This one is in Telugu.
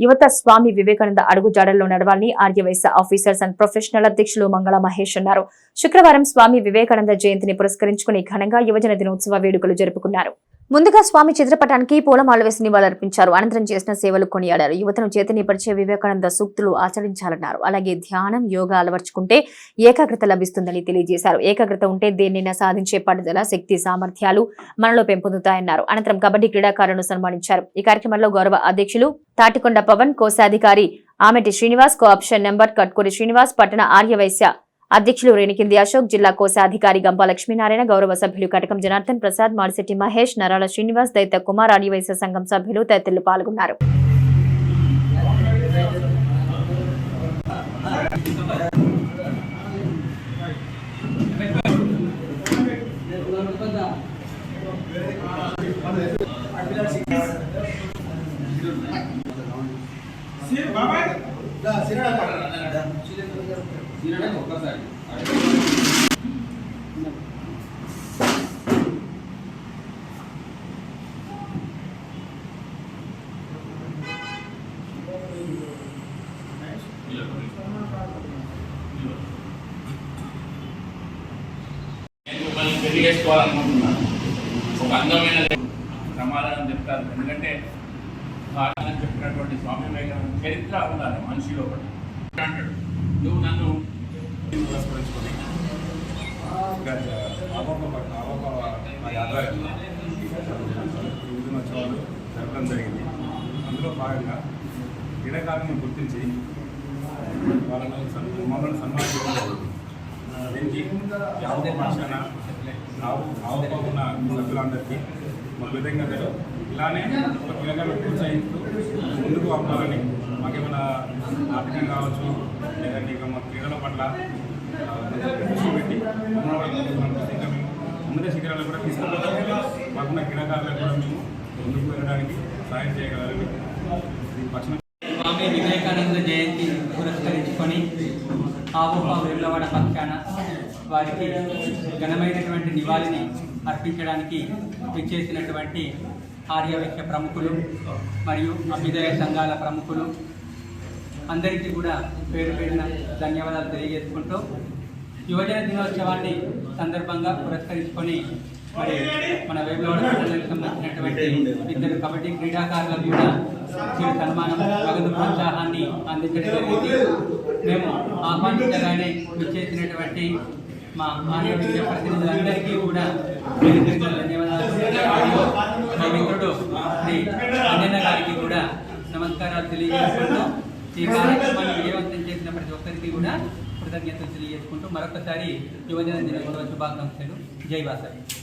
యువత స్వామి వివేకానంద అడుగుజాడల్లో నడవాలని ఆర్యవైశ్య ఆఫీసర్స్ అండ్ ప్రొఫెషనల్ అధ్యక్షులు మంగళ మహేష్ అన్నారు. శుక్రవారం స్వామి వివేకానంద జయంతిని పురస్కరించుకుని ఘనంగా యువజన దినోత్సవ వేడుకలు జరుపుకున్నారు. ముందుగా స్వామి చిత్రపటానికి పూలమాల వేసి నివాళులర్పించారు. అనంతరం చేసిన సేవలు కొనియాడారు. యువతను చేతనిపరిచే వివేకానంద సూక్తులు ఆచరించాలన్నారు. అలాగే ధ్యానం యోగా అలవర్చుకుంటే ఏకాగ్రత లభిస్తుందని తెలియజేశారు. ఏకాగ్రత ఉంటే దేన్నైనా సాధించే పట్టుదల శక్తి సామర్థ్యాలు మనలో పెంపొందుతాయన్నారు. అనంతరం కబడ్డీ క్రీడాకారులను సన్మానించారు. ఈ కార్యక్రమంలో గౌరవ అధ్యక్షులు తాటికొండ పవన్ కోశాధికారి ఆమెటి శ్రీనివాస్ కోఆప్షన్ నెంబర్ కట్కూరి శ్రీనివాస్ పట్టణ ఆర్యవైశ్య అధ్యక్షులు రేణికింది అశోక్ జిల్లా కోశాధికారి గంప లక్ష్మీనారాయణ గౌరవ సభ్యులు కటకం జనార్దన్ ప్రసాద్ మాడిశెట్టి మహేష్ నరాల శ్రీనివాస్ దైత కుమార్ ఆదివైశ్య సంఘం సభ్యులు తదితరులు పాల్గొన్నారు. నేను మిమ్మల్ని పెళ్ళి చేసుకోవాలనుకుంటున్నాను ఒక అందమైన సమాధానం చెప్తారు. ఎందుకంటే ఆనందం చెప్పినటువంటి స్వామి వివేకానంద చరిత్ర ఉండాలి మనిషి ఒకటి అంటాడు నువ్వు నన్ను పురస్కరించుకొని గత ఆపక జరపడం జరిగింది అందులో భాగంగా క్రీడాకారులను గుర్తించి వాళ్ళను మమ్మల్ని సన్మానించడం జరిగింది దీనికి యావక పక్షాన ఆవక ఉన్న సభ్యులందరికీ మా విధంగా ఇలానే ఒక క్రీడాకారులు ప్రోత్సహిస్తూ ముందుకు పంపాలని మాకేమైనా ఆర్థికంగా కావచ్చు లేదంటే ఇక మా క్రీడల పట్ల ఆ, దృష్టి పెట్టి మమ్మల్ని ముందుకు పంపిస్తే ఇంకా మేము ఉన్నత శిఖరాలు కూడా తీసుకుపోతే మాకున్న క్రీడాకారులకు కూడా మేము ముందుకు వెళ్ళడానికి సాయం చేయగలరు పక్షం స్వామి వివేకానంద జయంతి పురస్కరించుకొని ఆవుపా వేములవాడ పక్షాన వారికి ఘనమైనటువంటి నివాళిని అర్పించడానికి విచ్చేసినటువంటి ఆర్యవైశ్య ప్రముఖులు మరియు అభ్యుదయ సంఘాల ప్రముఖులు. అందరికీ కూడా పేరు పేరున ధన్యవాదాలు తెలియజేసుకుంటూ యువజన దినోత్సవాన్ని సందర్భంగా పురస్కరించుకొని మరి మన వేములవాడ సంబంధించినటువంటి ఇద్దరు కబడ్డీ క్రీడాకారులకు కూడా చిరు సన్మానం నగదు ప్రోత్సాహాన్ని అందించడం జరిగింది. మేము ఆహ్వానించగానే విచ్చేసినటువంటి మా ఆరోగ్య ప్రతినిధులందరికీ కూడా ధన్యవాదాలు. మా మిత్రుడు శ్రీ అంజన్న గారికి కూడా నమస్కారాలు తెలియజేస్తున్నాం ఈ కార్యక్రమాన్ని విజయవంతం చేసిన ప్రతి ఒక్కరికి కూడా కృతజ్ఞతలు తెలియజేసుకుంటూ మరొకసారి యువజన దినోత్సవ శుభాకాంక్షలు. జై వాసవి.